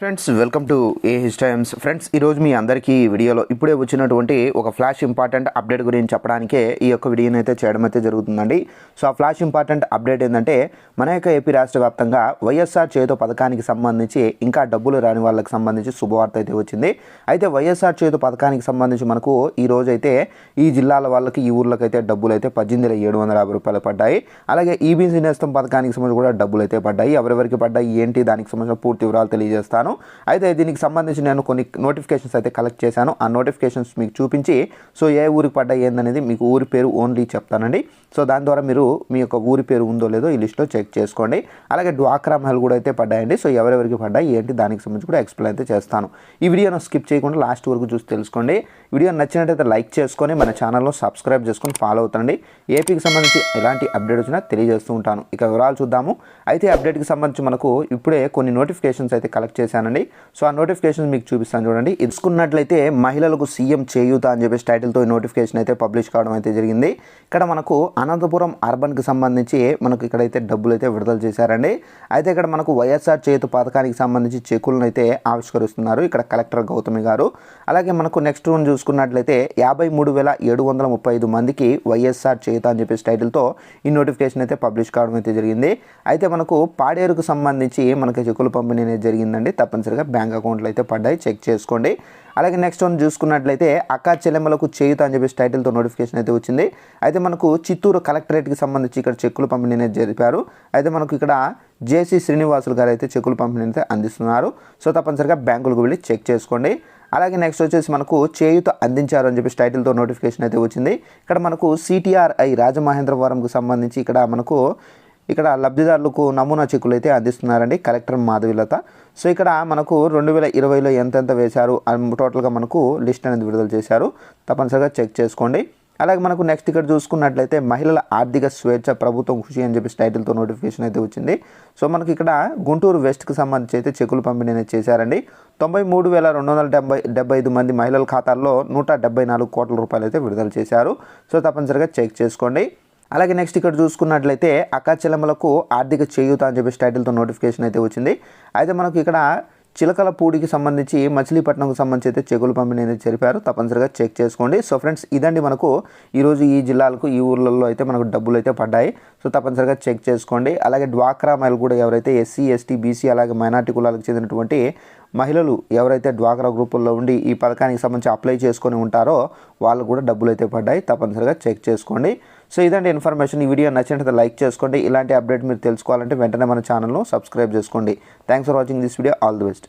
Friends welcome to a his times friends ఈరోజు మీ అందరికీ ఈ వీడియోలో ఇప్పుడే వచ్చినటువంటి ఒక ఫ్లాష్ ఇంపార్టెంట్ అప్డేట్ గురించి చెప్పడానికే ఈ యొక్క వీడియోని అయితే చేయడం అయితే జరుగుతుందండి. సో ఆ ఫ్లాష్ ఇంపార్టెంట్ అప్డేట్ ఏంటంటే మన యొక్క ఏపీ రాష్ట్ర వ్యాప్తంగా వైఎస్ఆర్ చేతో పథకానికి సంబంధించి ఇంకా డబ్బులు రాని వాళ్ళకి సంబంధించి శుభవార్త అయితే వచ్చింది. అయితే వైఎస్ఆర్ చేతో పథకానికి సంబంధించి మనకు ఈ రోజు అయితే ఈ జిల్లాల వాళ్ళకి ఈ ఊర్లకు అయితే డబ్బులు అయితే పద్దెనిమిది ఏడు వందల యాభై రూపాయలు పడ్డాయి. అలాగే ఈబీసీ నేస్తం పథకానికి సంబంధించి కూడా డబ్బులు అయితే పడ్డాయి. ఎవరెవరికి పడ్డాయి? ఏంటి? దానికి సంబంధించిన పూర్తి వివరాలు తెలియజేస్తాను. అయితే దీనికి సంబంధించి నేను కొన్ని నోటిఫికేషన్స్ అయితే కలెక్ట్ చేశాను. ఆ నోటిఫికేషన్స్ మీకు చూపించి సో ఏ ఊరికి పడ్డాయి? ఏందనేది మీకు ఊరి పేరు ఓన్లీ చెప్తానండి. సో దాని ద్వారా మీరు మీ యొక్క ఊరి పేరు ఉందో లేదో ఈ లిస్ట్లో చెక్ చేసుకోండి. అలాగే డ్వాక్రా మహల్ కూడా అయితే పడ్డాయండి. సో ఎవరెవరికి పడ్డాయి? ఏంటి? దానికి సంబంధించి కూడా ఎక్స్ప్లెయిన్ అయితే చేస్తాను. ఈ వీడియోను స్కిప్ చేయకుండా లాస్ట్ వరకు చూసి తెలుసుకోండి. వీడియో నచ్చినట్టయితే లైక్ చేసుకొని మన ఛానల్లో సబ్స్క్రైబ్ చేసుకొని ఫాలో అవుతండి. ఏపీకి సంబంధించి ఎలాంటి అప్డేట్ వచ్చినా తెలియజేస్తూ ఉంటాను. ఇక వివరాలు చూద్దాము. అయితే అప్డేట్కి సంబంధించి మనకు ఇప్పుడే కొన్ని నోటిఫికేషన్స్ అయితే కలెక్ట్ చేశాను. చేశానండి సో ఆ నోటిఫికేషన్ మీకు చూపిస్తాను చూడండి. ఇచ్చుకున్నట్లయితే మహిళలకు సీఎం చేయూత అని చెప్పేసి టైటిల్తో ఈ నోటిఫికేషన్ అయితే పబ్లిష్ కావడం అయితే జరిగింది. ఇక్కడ మనకు అనంతపురం అర్బన్కి సంబంధించి మనకు ఇక్కడైతే డబ్బులు అయితే విడుదల చేశారండి. అయితే ఇక్కడ మనకు వైఎస్ఆర్ చేతు పథకానికి సంబంధించి చెక్కులను అయితే ఆవిష్కరిస్తున్నారు ఇక్కడ కలెక్టర్ గౌతమి గారు. అలాగే మనకు నెక్స్ట్ వన్ చూసుకున్నట్లయితే యాభై మూడు వేల ఏడు వందల ముప్పై ఐదు మందికి వైఎస్ఆర్ చేత అని చెప్పేసి టైటిల్తో ఈ నోటిఫికేషన్ అయితే పబ్లిష్ కావడం అయితే జరిగింది. అయితే మనకు పాడేరుకు సంబంధించి మనకి చెక్కులు పంపిణీ అనేది జరిగిందండి. తప్పనిసరిగా బ్యాంక్ అకౌంట్లు అయితే పడ్డాయి. చెక్ చేసుకోండి. అలాగే నెక్స్ట్ వన్ చూసుకున్నట్లయితే అక్కా చెల్లెమ్మలకు చేయుత అని చెప్పేసి టైటిల్తో నోటిఫికేషన్ అయితే వచ్చింది. అయితే మనకు చిత్తూరు కలెక్టరేట్కి సంబంధించి ఇక్కడ చెక్కులు పంపిణీ అనేది జరిపారు. అయితే మనకు ఇక్కడ జేసీ శ్రీనివాసులు గారు అయితే చెక్కులు పంపిణీ అయితే అందిస్తున్నారు. సో తప్పనిసరిగా బ్యాంకులకు వెళ్ళి చెక్ చేసుకోండి. అలాగే నెక్స్ట్ వచ్చేసి మనకు చేయుత అందించారు అని చెప్పేసి టైటిల్తో నోటిఫికేషన్ అయితే వచ్చింది. ఇక్కడ మనకు సిటీఆర్ఐ రాజమహేంద్రవరంకు సంబంధించి ఇక్కడ మనకు ఇక్కడ లబ్ధిదారులకు నమూనా చెక్కులు అయితే అందిస్తున్నారండి కలెక్టర్ మాధవిలత సో ఇక్కడ మనకు రెండు వేల ఇరవైలో ఎంతెంత వేశారు టోటల్గా మనకు లిస్ట్ అనేది విడుదల చేశారు. తప్పనిసరిగా చెక్ చేసుకోండి. అలాగే మనకు నెక్స్ట్ ఇక్కడ చూసుకున్నట్లయితే మహిళల ఆర్థిక స్వేచ్ఛ ప్రభుత్వం కృషి అని చెప్పేసి టైటిల్తో నోటిఫికేషన్ అయితే వచ్చింది. సో మనకి ఇక్కడ గుంటూరు వెస్ట్కి సంబంధించి అయితే చెక్కులు పంపిణీ అనేది చేశారండి. తొంభై మూడు వేల రెండు వందల డెబ్బై డెబ్బై ఐదు మంది మహిళల ఖాతాల్లో నూట డెబ్బై నాలుగు కోట్ల రూపాయలు అయితే విడుదల చేశారు. సో తప్పనిసరిగా చెక్ చేసుకోండి. అలాగే నెక్స్ట్ ఇక్కడ చూసుకున్నట్లయితే అక్కా చెల్లెమ్మలకు ఆర్థిక చేయూత అని చెప్పేసి టైటిల్తో నోటిఫికేషన్ అయితే వచ్చింది. అయితే మనకు ఇక్కడ చిలకల పూడికి సంబంధించి మచిలీపట్నంకు సంబంధించి అయితే చెక్కులు పంపిణీ అనేది జరిపారు. తప్పనిసరిగా చెక్ చేసుకోండి. సో ఫ్రెండ్స్ ఇదండి మనకు ఈరోజు ఈ జిల్లాలకు ఈ ఊర్లలో అయితే మనకు డబ్బులు అయితే పడ్డాయి. సో తప్పనిసరిగా చెక్ చేసుకోండి. అలాగే డ్వాక్రా మహిళలు కూడా ఎవరైతే ఎస్సీ ఎస్టీ బీసీ అలాగే మైనార్టీ కులాలకు చెందినటువంటి మహిళలు ఎవరైతే డ్వాక్రా గ్రూపుల్లో ఉండి ఈ పథకానికి సంబంధించి అప్లై చేసుకొని ఉంటారో వాళ్ళు కూడా డబ్బులు అయితే పడ్డాయి. తప్పనిసరిగా చెక్ చేసుకోండి. సో ఇదంటే ఇన్ఫర్మేషన్. ఈ వీడియో నచ్చినట్లయితే లైక్ చేసుకోండి. ఇలాంటి అప్డేట్ మీరు తెలుసుకోవాలంటే వెంటనే మన ఛానల్ను సబ్స్క్రైబ్ చేసుకోండి. Thanks for watching this video. All the best.